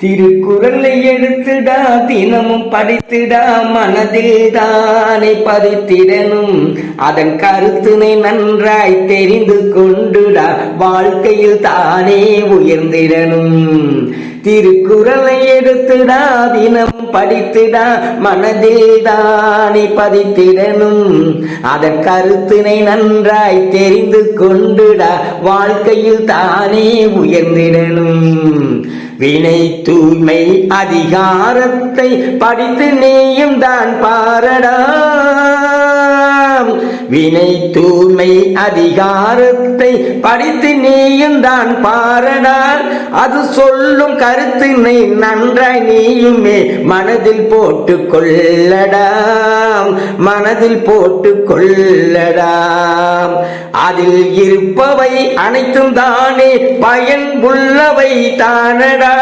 திருக்குறளை எடுத்துடா தினமும் படித்துடா மனதில் தானே பதித்திடனும் அதன் கருத்தினை நன்றாய் தெரிந்து கொண்டுடா வாழ்க்கையில் தானே உயர்ந்திடனும் திருக்குறளை எடுத்துடா தினம் படித்துடா மனதில் தானே பதித்திடனும் அதன் கருத்தினை நன்றாய் தெரிந்து கொண்டுடா வாழ்க்கையில் தானே உயர்ந்திடனும் வினை தூய்மை அதிகாரத்தை படித்து நீயும் தான் பாரடா. வினை தூய்மை அதிகாரத்தை படித்து நீயும் தான் பாரடா அது சொல்லும் கருத்தினை நன்றாய் நீயுமே மனதில் போட்டு கொள்ளடாம் மனதில் போட்டு கொள்ளடாம் அதில் இருப்பவை அனைத்தும் தானே பயன் உள்ளவை தானடா.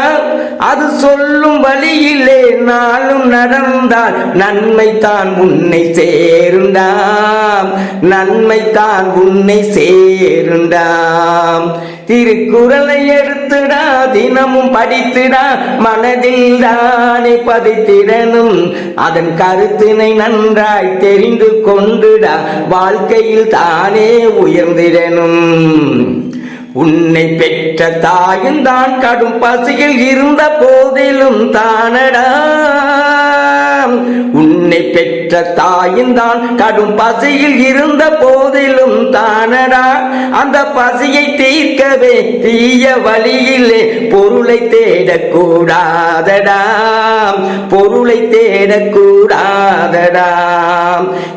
அது சொல்லும் வழியிலே நாளும் நடந்தால் நன்மை தான் உன்னை சேருண்டாம். நன்மை தான் உன்னை சேருண்டாம். திருக்குறளை எடுத்துடா தினமும் படித்துடா மனதில் தானே பதித்திடனும் அதன் கருத்தினை நன்றாய் தெரிந்து கொண்டுடா வாழ்க்கையில் தானே உயர்ந்திடனும் உன்னை பெற்ற தாயும் தான் கடும் பசியில் இருந்த போதிலும் தானடா. உன்னை பெற்ற தாயும் தான் கடும் பசியில் இருந்த போதிலும் தானடா. அந்த பசியை தீர்க்கவே தீய வழியிலே பொருளை தேடக்கூடாதடா. பொருளை தேடக்கூடாதடா.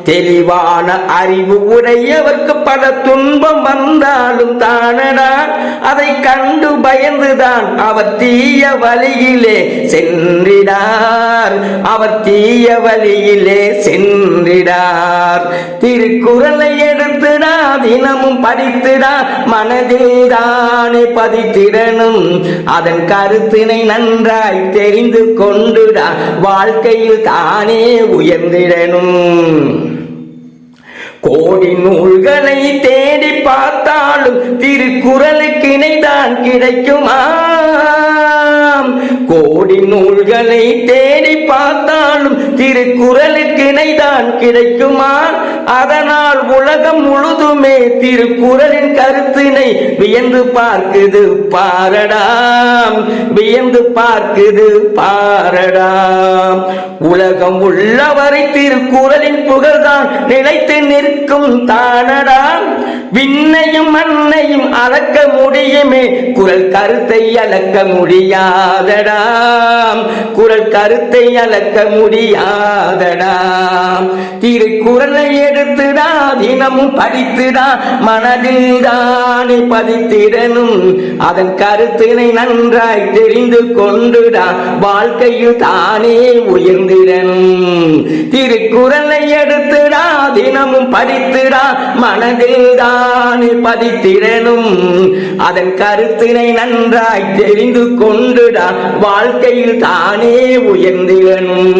தெளிவான அறிவு உடையவர்க்கு பல துன்பம் வந்தாலும் தானடா? அதை கண்டு பயந்துதான் அவர் தீய வழியிலே சென்றிடார். அவர் தீய வழியிலே சென்றிடார். திருக்குறளை எடுத்துடா தினமும் படித்துடா மனதில் தானே பதித்திடனும் அதன் கருத்தினை நன்றாய் தெரிந்து கொண்டுடா வாழ்க்கையில் தானே உயர்ந்திடனும் கோடி நூல்களை தேடி பார்த்தாலும் திருக்குறளுக்கு இணைதான் கிடைக்குமா? கோடி நூல்களை தேடி பார்த்தாலும் திருக்குறளுக்கு இணைதான் கிடைக்குமா? அதனால் உலகம் முழுதுமே திருக்குறளின் கருத்தினை வியந்து பார்க்குது பாரடாம் வியந்து பார்க்குது பாரடாம் உலகம் உள்ளவரை திருக்குறளின் புகழ்தான் நிலைத்து நிற்கும் தானடாம் விண்ணையும் மண்ணையும் அளக்க முடியுமே குரல் கருத்தை அளக்க முடியாதடாம். குரல் கருத்தை அளக்க முடியாதடாம் திருக்குறளை எடுத்துடா தினமும் படித்துடா. மனதில் தானே பதித்திடனும் அதன் கருத்தினை நன்றாய் தெரிந்து கொண்டுடா. வாழ்க்கையில் தானே உயர்ந்திடனும் திருக்குறளை எடுத்துடா தினமும் படித்துடா. மனதில் தானே பதித்திடனும் அதன் கருத்தினை நன்றாய் தெரிந்து கொண்டுடா. வாழ்க்கையில் தானே உயர்ந்திடனும்